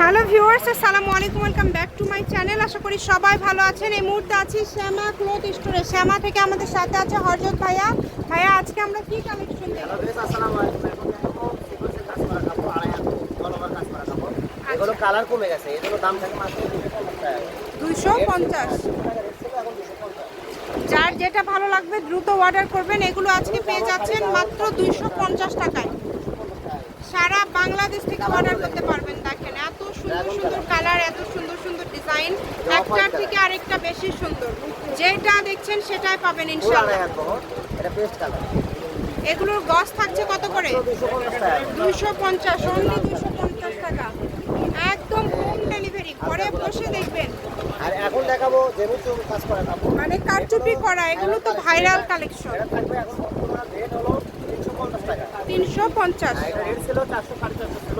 Hello viewers আসসালামু আলাইকুম welcome back to my channel. আশা করি সবাই ভালো আছেন। এই মুহূর্তে আছি শ্যামা ক্লথ স্টোরে। শ্যামা থেকে আমাদের সাথে আছে হরজত ভাইয়া। ভাইয়া আজকে আমরা কি কালেকশন এগুলো কালার কমে গেছে জন্য দাম থাকে মাত্র দুশো পঞ্চাশ দুইশো পঞ্চাশ টাকা রেট ছিল এখন দুশো পঞ্চাশ। যার যেটা ভালো লাগবে দ্রুত অর্ডার করবেন। এগুলো আজকে পেয়ে যাচ্ছেন মাত্র দুইশো পঞ্চাশ টাকায়। সারা বাংলাদেশ থেকে অর্ডার করতে পারবেন দেখেন। এত সুন্দর সুন্দর কালার। এত সুন্দর সুন্দর ডিজাইন একটার থেকে আরেকটা বেশি সুন্দর। যেটা দেখছেন সেটাই পাবেন পুরো আড়াই ইনশাআল্লাহ এটা পেস্ট কালার এগুলোর গস থাকছে কত করে? দুশো পঞ্চাশ টাকা দুইশো পঞ্চাশ অনলি দুশো পঞ্চাশ টাকা। একদম হোম ডেলিভারি ঘরে বসে দেখবেন। আর এখন দেখাবো কাজ করা মানে কারচুপি করা এগুলো তো ভাইরাল কালেকশন এখন বর্তমান রেট হলো তিনশো পঞ্চাশ টাকা তিনশো পঞ্চাশ। রেট ছিল চারশো সাড়ে চারশো ছিল।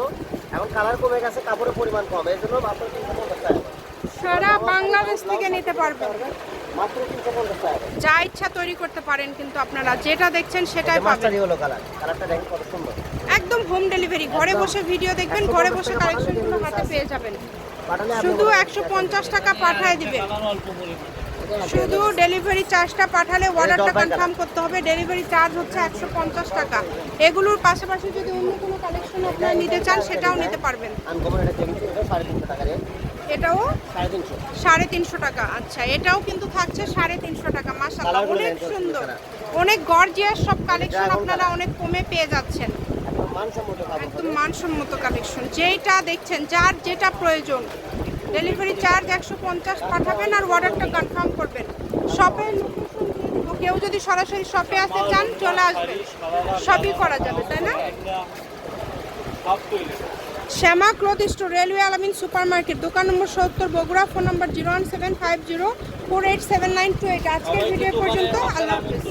এখন কালার কমে গেছে কাপড়ের পরিমাণ কম। এই জন্য মাত্র তিনশো পঞ্চাশ টাকা। সারা বাংলাদেশ থেকে নিতে পারবেন। মাত্র তিনশো পঞ্চাশ টাকা। যা ইচ্ছা তৈরি করতে পারেন কিন্তু আপনারা যেটা দেখছেন সেটাই পাবেন। হলো কালার। কালারটা দেখেন কত সুন্দর। একদম হোম ডেলিভারি ঘরে বসে ভিডিও দেখবেন ঘরে বসে কালেকশনগুলো হাতে পেয়ে যাবেন। শুধু একশো পঞ্চাশ টাকা পাঠায় দিবেন। শুধু ডেলিভারি চার্জটা পাঠালে অর্ডারটা কনফার্ম করতে হবে। ডেলিভারি চার্জ হচ্ছে একশো পঞ্চাশ টাকা। এগুলোর পাশাপাশি যদি অন্য কোনো কালেকশন আপনারা নিতে চান সেটাও নিতে পারবেন। এটাও সাড়ে তিনশো। টাকা। আচ্ছা এটাও কিন্তু থাকছে সাড়ে তিনশো টাকা। মাসাল্লাহ অনেক সুন্দর। অনেক গর্জিয়াস সব কালেকশন আপনারা অনেক কমে পেয়ে যাচ্ছেন। একদম মানসম্মত কালেকশন যেটা দেখছেন যার যেটা প্রয়োজন ডেলিভারি চার্জ একশো পঞ্চাশ পাঠাবেন আর অর্ডারটা কনফার্ম করবেন। শপে কেউ যদি সরাসরি শপে আসতে চান চলে আসবেন সবই করা যাবে তাই না? Shyama cloth store railway Alamin super market দোকান নম্বর সত্তর বগুড়া ফোন নম্বর zero one seven five zero four eight seven nine two eight. আজকের ভিডিও পর্যন্ত আল্লাহ হাফিজ।